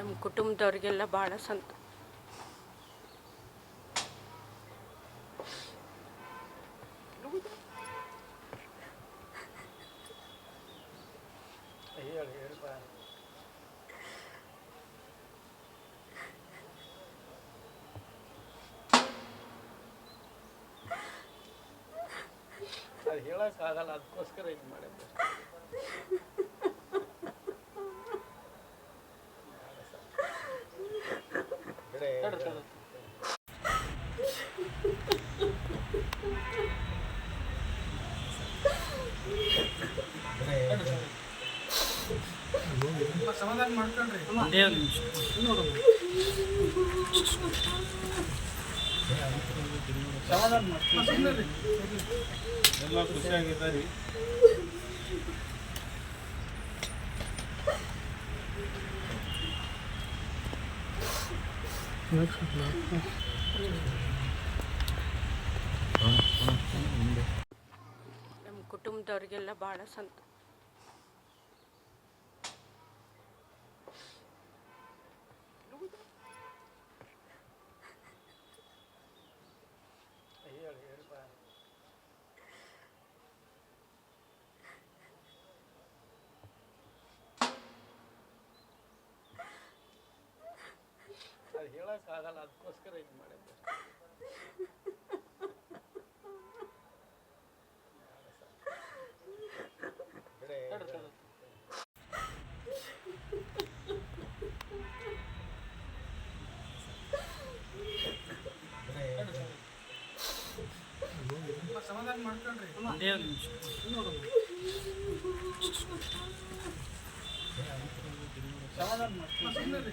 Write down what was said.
ನಮ್ಮ ಕುಟುಂಬದವ್ರಿಗೆಲ್ಲ ಭಾಳ ಸಂತ. ಹೇಳಿ ಹೇಳ್ಪ ಅದು ಹೇಳೋಕ್ಕಾಗಲ್ಲ ಅದಕ್ಕೋಸ್ಕರ ಇದು ಮಾಡಿದ್ದೆ. ಸಮಾಧಾನ ಮಾಡ್ಕೊಂಡ್ರಿ ಒಂದೇ ನಿಮಿಷ ಸಮಾಧಾನ ಮಾಡ್ಕೊಂಡ್ರಿ ಎಲ್ಲ ಖುಷಿಯಾಗಿದ್ದಾರೆ. ನಮ್ಮ ಕುಟುಂಬದವ್ರಿಗೆಲ್ಲ ಭಾಳ ಸಂತ ಅದು ಹೇಳೋಕ್ಕಾಗಲ್ಲ ಅದಕ್ಕೋಸ್ಕರ ಇದು ಮಾಡಿದ್ದೆ. ಬಿಡೆ ಸಮಾಧಾನ ಮಾಡ್ಕೊಂಡ್ರಿ. ಒಂದೇ ಒಂದು ನಿಮಿಷ. ಸಮಾಧಾನ ಮಾಡ್ಕೊಂಡ್ರಿ.